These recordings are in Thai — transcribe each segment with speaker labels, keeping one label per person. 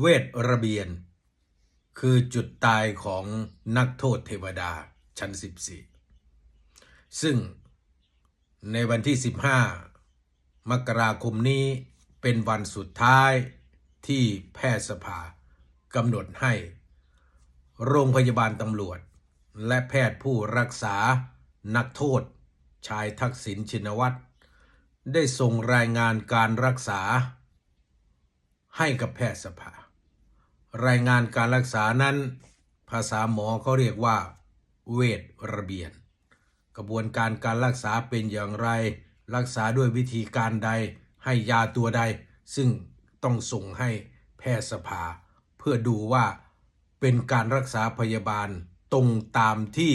Speaker 1: เวทระเบียน คือจุดตายของนักโทษเทวดาชั้น 14 ซึ่งในวันที่ 15 มกราคมนี้เป็นวันสุดท้ายที่แพทยสภากำหนดให้ โรงพยาบาลตำรวจ และแพทย์ผู้รักษานักโทษ ชายทักษิณชินวัตร ได้ส่งรายงานการรักษาให้กับแพทยสภา รายงานการรักษานั้น ภาษาหมอเขาเรียกว่า เวทระเบียน กระบวนการการรักษาเป็นอย่างไร รักษาด้วยวิธีการใด ให้ยาตัวใด ซึ่งต้องส่งให้แพทยสภา เพื่อดูว่าเป็นการรักษาพยาบาลตรงตามที่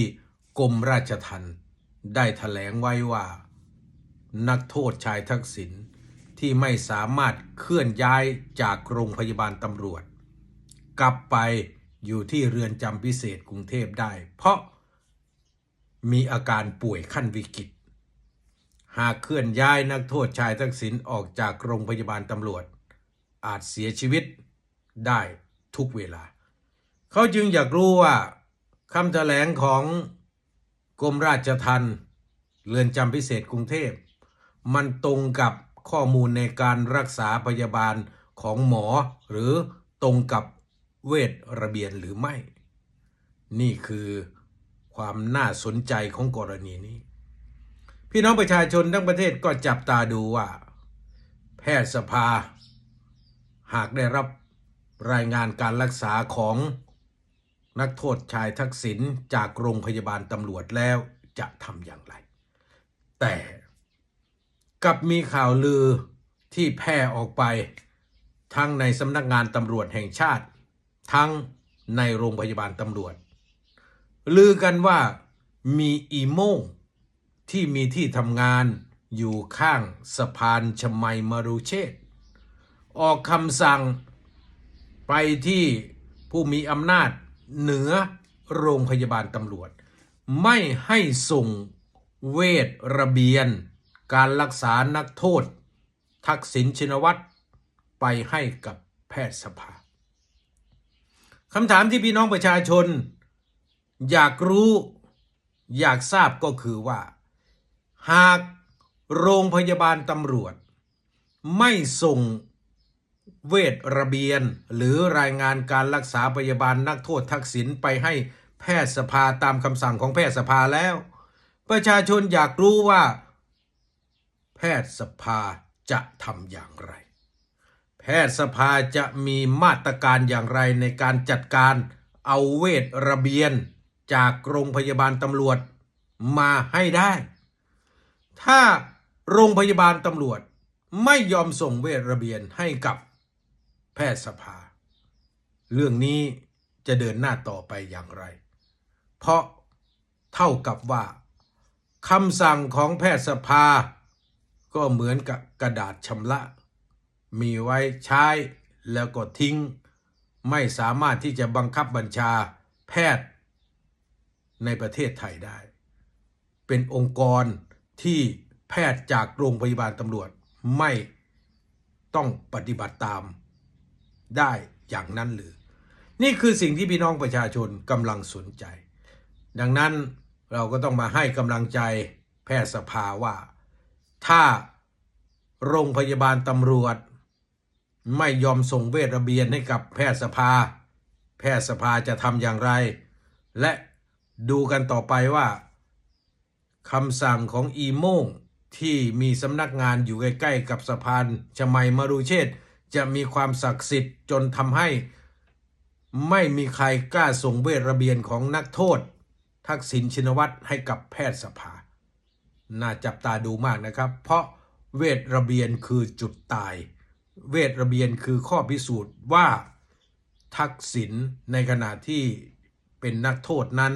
Speaker 1: กรมราชทัณฑ์ได้ถแถลงไว้ว่า นักโทษชายทักษิณที่ไม่สามารถเคลื่อนย้ายจากโรงพยาบาลตำรวจ กลับไปอยู่ที่เรือนจำพิเศษกรุงเทพได้ เพราะมีอาการป่วยขั้นวิกฤต หากเคลื่อนย้ายนักโทษชายทักษิณออกจากโรงพยาบาลตำรวจ อาจเสียชีวิตได้ทุกเวลา เขาจึงอยากรู้ว่าคำแถลงของกรมราชทัณฑ์เรือนจำพิเศษกรุงเทพ มันตรงกับข้อมูลในการรักษาพยาบาลของหมอ หรือตรงกับ เวทระเบียนหรือไม่ นี่คือความน่าสนใจของกรณีนี้ พี่น้องประชาชนทั้งประเทศก็จับตาดูว่า แพทยสภา หากได้รับรายงานการรักษาของนักโทษชายทักษิณจากโรงพยาบาลตำรวจแล้วจะทำอย่างไร แต่กับมีข่าวลือที่แพร่ออกไปทั้งในสำนักงานตำรวจแห่งชาติ ทั้งในโรงพยาบาลตำรวจ ลือกันว่ามีอีโมงที่มีที่ทำงานอยู่ข้างสะพานชมัยมรุเชษออกคำสั่งไปที่ผู้มีอำนาจเหนือโรงพยาบาลตำรวจ ไม่ให้ส่งเวทระเบียน การรักษานักโทษ ทักษิณชินวัตรไปให้กับแพทยสภา คำถามที่พี่น้องประชาชน อยากรู้อยากทราบก็คือว่า หากโรงพยาบาลตำรวจ ไม่ส่งเวทระเบียน หรือรายงานการรักษาพยาบาลนักโทษทักษิณไปให้แพทยสภาตามคำสั่งของแพทยสภาแล้ว ประชาชนอยากรู้ว่า แพทยสภาจะทำอย่างไร แพทยสภาจะมีมาตรการอย่างไรในการจัดการเอาเวทระเบียนจากโรงพยาบาลตำรวจมาให้ได้ ถ้าโรงพยาบาลตำรวจไม่ยอมส่งเวทระเบียนให้กับแพทยสภา เรื่องนี้จะเดินหน้าต่อไปอย่างไร เพราะเท่ากับว่าคำสั่งของแพทยสภา ก็เหมือนกับกระดาษชำระ มีไว้ใช้แล้วก็ทิ้ง ไม่สามารถที่จะบังคับบัญชาแพทย์ ในประเทศไทยได้ เป็นองค์กรที่แพทย์จากโรงพยาบาลตำรวจไม่ต้องปฏิบัติตามได้อย่างนั้นหรือ นี่คือสิ่งที่พี่น้องประชาชนกำลังสนใจ ดังนั้นเราก็ต้องมาให้กำลังใจแพทยสภาว่า ถ้าโรงพยาบาลตำรวจ ไม่ยอมส่งเวทระเบียนให้กับแพทยสภา แพทยสภาจะทำอย่างไร และดูกันต่อไปว่าคำสั่งของอีโม่งที่มีสำนักงานอยู่ใกล้ๆกับสะพานชมัยมรุเชษจะมีความศักดิ์สิทธิ์จนทำให้ ไม่มีใครกล้าส่งเวทระเบียนของนักโทษ ทักษิณชินวัตรให้กับแพทยสภา น่าจับตาดูมากนะครับ เพราะเวทระเบียนคือจุดตาย เวทระเบียนคือข้อพิสูจน์ว่าทักษิณในขณะที่เป็นนักโทษนั้น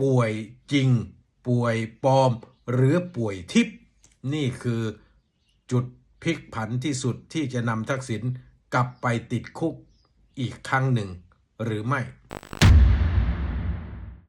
Speaker 1: ป่วยจริง ป่วยปลอม หรือป่วยทิพย์นี่คือจุดพลิกผันที่สุดที่จะนำทักษิณกลับไปติดคุกอีกครั้งหนึ่งหรือไม่